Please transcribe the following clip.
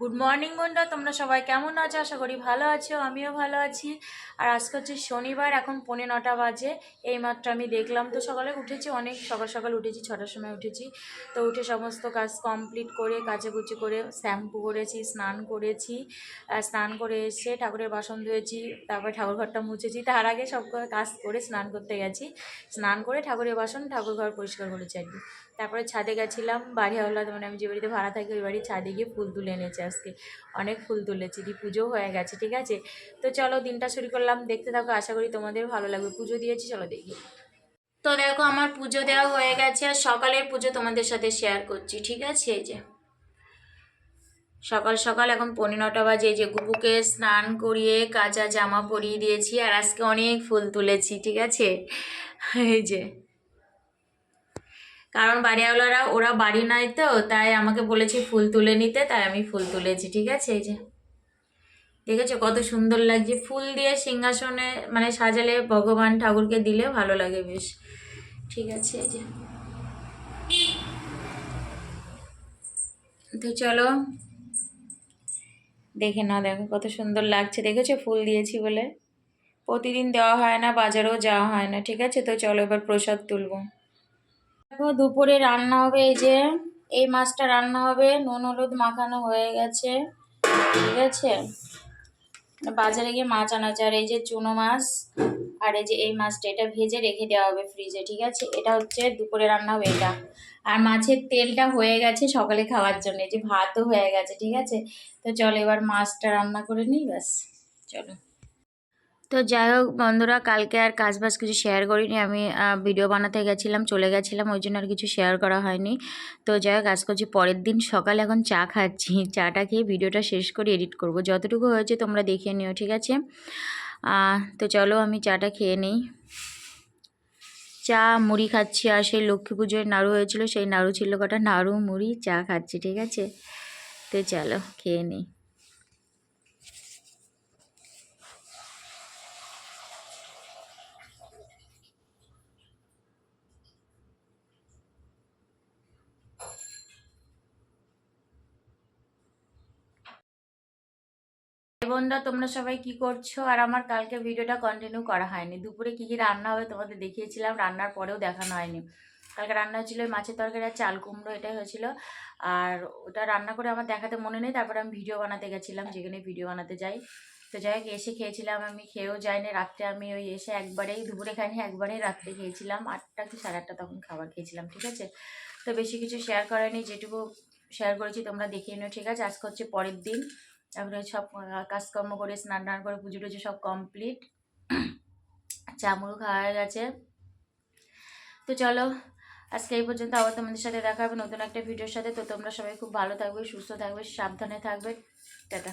Good morning বন্ধুরা। তোমরা সবাই কেমন আছো? আশা করি ভালো আছো, আমিও ভালো আছি। আর আজকে হচ্ছে শনিবার, এখন পৌনে নটা বাজে। এইমাত্র আমি দেখলাম তো সকালে উঠেছি, অনেক সকাল সকাল উঠেছি, ছটার সময় উঠেছি। তো উঠে সমস্ত কাজ কমপ্লিট করে কাচাকুচি করে, শ্যাম্পু করেছি, স্নান করেছি। স্নান করে এসে ঠাকুরের বাসন ধুয়েছি, তারপরে ঠাকুর ঘরটা মুছেছি। তার আগে সব কাজ করে স্নান করতে গেছি। স্নান করে ঠাকুরের বাসন ঠাকুর ঘর পরিষ্কার করেছি আর কি। তারপরে ছাদে গেছিলাম বাড়ি হলো মানে আমি যে বাড়িতে ভাড়া থাকি, ওই বাড়ির ছাদে গিয়ে ফুল তুলে এনেছি আজকে অনেক ফুল তুলেছি। দি পুজো হয়ে গেছে, ঠিক আছে? তো চলো দিনটা শুরু করলাম। দেখতে থাকো, আশা করি তোমাদের ভালো লাগবে। পুজো দিয়েছি, চলো দেখি। তো দেখো, আমার পুজো দেওয়া হয়ে গেছে আর সকালের পুজো তোমাদের সাথে শেয়ার করছি, ঠিক আছে? এই যে। সকাল সকাল এখন পনেরো নটা বাজে যে গুবুকে স্নান করিয়ে কাঁচা জামা পরিয়ে দিয়েছি আর আজকে অনেক ফুল তুলেছি, ঠিক আছে? এই যে। কারণ বাড়িওয়ালারা, ওরা বাড়ি নাই তো, তাই আমাকে বলেছে ফুল তুলে নিতে, তাই আমি ফুল তুলেছি, ঠিক আছে? এই যে। দেখেছ কত সুন্দর লাগছে। ফুল দিয়ে সিংহাসনে মানে সাজালে ভগবান ঠাকুরকে দিলে ভালো লাগে বেশ। ঠিক আছে, এই যে। তো চলো। দেখে না দেখো কত সুন্দর লাগছে। দেখেছ? ফুল দিয়েছি বলে। প্রতিদিন দেওয়া হয় না, বাজারেও যাওয়া হয় না, ঠিক আছে? তো চলো এবার প্রসাদ তুলবো। দেখো, দুপুরে রান্না হবে এই যে, এই মাছটা রান্না হবে, নুন, হলুদ মাখানো হয়ে গেছে, ঠিক আছে? বাজারে গিয়ে মাছ আনা আর এই যে চুনো মাছ, আর এই যে এই মাছটা, এটা ভেজে রেখে দেওয়া হবে ফ্রিজে ঠিক আছে? এটা হচ্ছে দুপুরে রান্না হবে এটা। আর মাছের তেলটা হয়ে গেছে সকালে খাওয়ার জন্য, এই যে ভাতও হয়ে গেছে, ঠিক আছে? তো চলো এবার মাছটা রান্না করে নিই, ব্যাস, চলো। তো যাই হোক বন্ধুরা, কালকে আর কাজ বাজ কিছু শেয়ার করিনি। আমি ভিডিও বানাতে গেছিলাম, চলে গেছিলাম, ওই জন্য আর কিছু শেয়ার করা হয়নি। তো যাই হোক, আজ করছি পরের দিন। সকালে এখন চা খাচ্ছি। চাটা খেয়ে ভিডিওটা শেষ করে এডিট করব। যতটুকু হয়েছে তোমরা দেখিয়ে নিও, ঠিক আছে? তো চলো আমি চাটা খেয়ে নিই। চা, মুড়ি খাচ্ছি। আর সেই লক্ষ্মী পুজোয় নাড়ু হয়েছিল, সেই নাড়ু ছিল কটা? নাড়ু, মুড়ি, চা খাচ্ছি, ঠিক আছে? তো চলো, খেয়ে নিই। এই বন্ধুরা তোমরা সবাই কি করছ? আর আমার কালকে ভিডিওটা কন্টিনিউ করা হয়নি। দুপুরে কি কি রান্না হবে তোমাদের দেখিয়েছিলাম, রান্নার পরেও দেখানো হয়নি। কালকে রান্না হয়েছিল মাছের তরকারি আর চাল কুমড়ো, এটাই হয়েছিল। আর ওটা রান্না করে আমার দেখাতে মনে নেই, তারপরে আমি ভিডিও বানাতে গেছিলাম, যেখানে ভিডিও বানাতে যাই। তো যাই হোক, এসে খেয়েছিলাম আমি, খেয়েও যাইনি। রাত্রে আমি ওই এসে একবারেই, দুপুরে খাইনি, একবারেই রাত্রে খেয়েছিলাম। আটটা কি সাড়ে আটটা তখন খাবার খেয়েছিলাম, ঠিক আছে? তো বেশি কিছু শেয়ার করেনি যেটুকু শেয়ার করেছি তোমরা দেখিয়ে নিও, ঠিক আছে? আজকে হচ্ছে পরের দিন। তারপরে সব কাজকর্ম করে স্নান টান করে পুজো টুজো সব কমপ্লিট চামড়ু খাওয়া হয়ে গেছে। তো চলো, আজকে এই পর্যন্ত আবার তোমাদের সাথে দেখা হবে নতুন একটা ভিডিওর সাথে। তো তোমরা সবাই খুব ভালো থাকবে, সুস্থ থাকবে, সাবধানে থাকবে। টাটা।